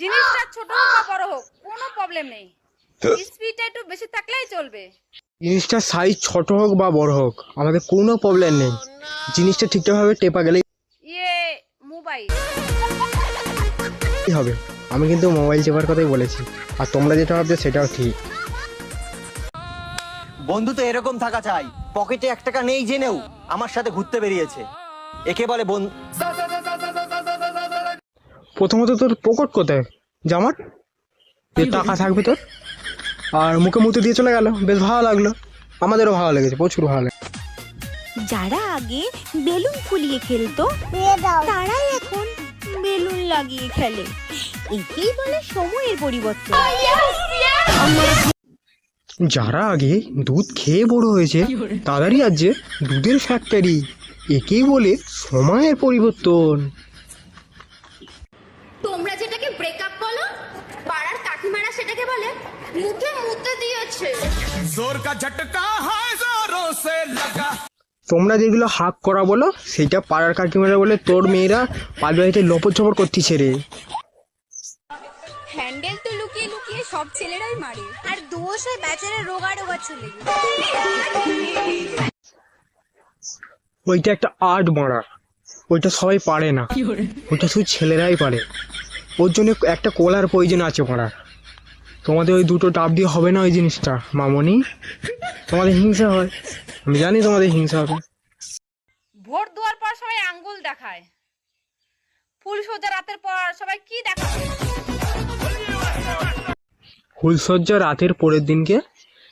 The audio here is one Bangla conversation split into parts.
জিনিসটা ছোট হোক বা বড় হোক কোনো প্রবলেম নেই। স্পিডটা একটু বেশি থাকলেই চলবে। জিনিসটার সাইজ ছোট হোক বা বড় হোক আমাদের কোনো প্রবলেম নেই। জিনিসটা ঠিকঠাকভাবে টেপা গেলেই ইয়ে মোবাইল হবে। আমি কিন্তু মোবাইল চেপার কথাই বলেছি। আর তোমরা যেটা ভাবছ সেটাও ঠিক। বন্ধু তো এরকম থাকা চাই। পকেটে এক টাকা নেই জেনেও আমার সাথে ঘুরতে বেরিয়েছে। একে বলে বন্ধু প্রথমত তোর পকেট কোথায়? জামার যে টাকা থাকবে তোর। আর মুখে মুতে দিয়ে চলে গেল। বেশ ভালো লাগল। আমাদেরও ভালো লেগেছে প্রচুর ভালো লেগেছে। যারা আগে বেলুন ফুলিয়ে খেলতো তারাই এখন বেলুন লাগিয়ে খেলে। একেই বলে সময়ের পরিবর্তন। যারা আগে দুধ খেয়ে বড় হয়েছে তাদেরই আজ দুধের ফ্যাক্টরি একেই বলে সময়ের পরিবর্তন। তোমরা যেটাকে ব্রেকআপ বলো পাড়ার কাকিমারা সেটাকে বলে মুখে মুতে দিয়েছে। জোর কা ঝটকা হায় জোরো সে লাগা। তোমরা যেগুলো হাক করা বলো সেটা পাড়ার কাকিমারা বলে তোর মেয়েরা পালবাড়িতে লপর ছপর করতেছে রে। হ্যান্ডেল তো লুকিয়ে লুকিয়ে সব ছেলেরাই মারে। আর দোষ ওই বেচারে রোগা রোগা চুলে ওইটা একটা আর্ট মারা। ওইটা সবাই পারে না। ওইটা শুধু ছেলেরাই পারে। ওর জন্য একটা কোলার প্রয়োজন আছে মারার তোমাদের ওই দুটো ডাব দিয়ে হবে না ওই জিনিসটা মামনি? তোমাদের হিংসা হয়। আমি জানি তোমাদের হিংসা হবে। ভোট দেওয়ার পর সবাই আঙ্গুল দেখায়। ফুল সোজা রাতের পর সবাই কি দেখাবে? ফুলসজ্জা রাতের পরের দিনকে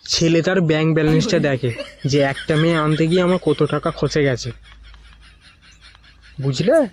ছেলে তার ব্যাংক ব্যালেন্সটা দেখে যে একটা মেয়ে আনতে গিয়ে আমার কত টাকা খসে গেছে। বুঝলে?